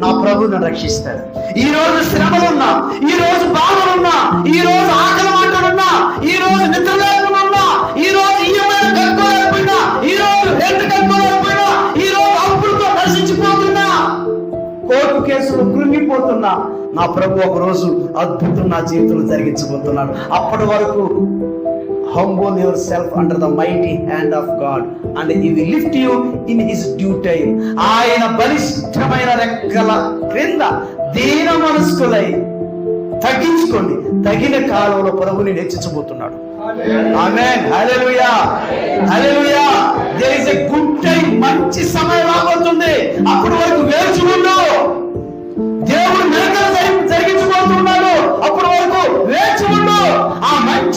నా ప్రభు నన్ను రక్షిస్తాడు ఈ రోజు శ్రమలున్నా ఈ రోజు బాధలున్నా ఈ రోజు ఆకలి మాటలున్నా ఈ రోజు నిద్ర లేకున్నా ఈ రోజు ఈఎంఐ కట్టుకోలేకపోయినా ఈ రోజు రెంట్ కట్టుకోలేకపోయినా ఈ రోజు అప్పులతో నశించిపోతున్నా. కోర్టు కేసులు కృంగిపోతున్నా. నా ప్రభు ఒక రోజు అద్భుతం నా జీవితంలో జరిగించబోతున్నాడు. అప్పటి వరకు humble yourself under the mighty hand of God and he will lift you in his due time ఆయన బలిష్టమైన రెక్కల క్రింద దీన మనస్కులై తగ్గించుకోండి. తగిన కాలంలో ప్రభుని హెచ్చించబోతున్నాడు amen hallelujah hallelujah there is a good time మంచి సమయం రాబోతుంది. అప్పటి వరకు వేచి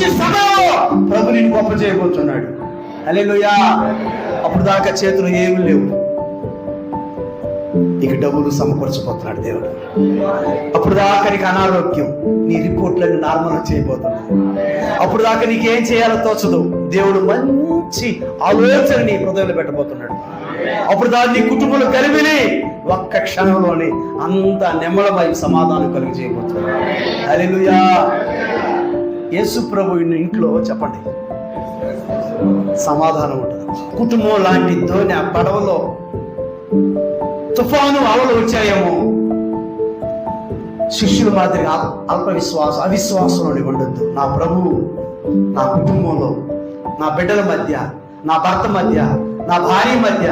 మంచి సమయంలో ప్రభు నేను గొప్ప చేయబోతున్నాడు. హల్లెలూయా. అప్పుడు దాకా చేతులు ఏమీ లేవు. ఇక డబ్బులు సమకూర్చబోతున్నాడు దేవుడు. అప్పుడు దాకా నీకు అనారోగ్యం నీ రిపోర్ట్లన్నీ నార్మల్ చేయబోతున్నాడు. అప్పుడు దాకా నీకేం చేయాలో తోచదు. దేవుడు మంచి ఆలోచన నీ హృదయంలో పెట్టబోతున్నాడు. అప్పుడు దాన్ని నీ కుటుంబంలో కలిపిని ఒక్క క్షణంలోనే అంత నెమ్మలమై సమాధానం కలిగి చేయబోతున్నాడు అలెలుయా యేసు ప్రభు ఇంట్లో చెప్పండి. సమాధానం ఉంటుంది. కుటుంబం లాంటి ధోని ఆ పడవలో తుఫాను అలలు వచ్చాయేమో. శిష్యుల మాదిరి అల్- అల్ప విశ్వాసం అవిశ్వాసంలో ఉండొద్దు. నా ప్రభువు నా కుటుంబంలో నా బిడ్డల మధ్య నా భర్త మధ్య నా భార్య మధ్య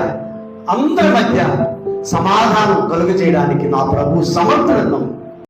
అందరి మధ్య సమాధానం కలుగు చేయడానికి నా ప్రభు సమర్థనం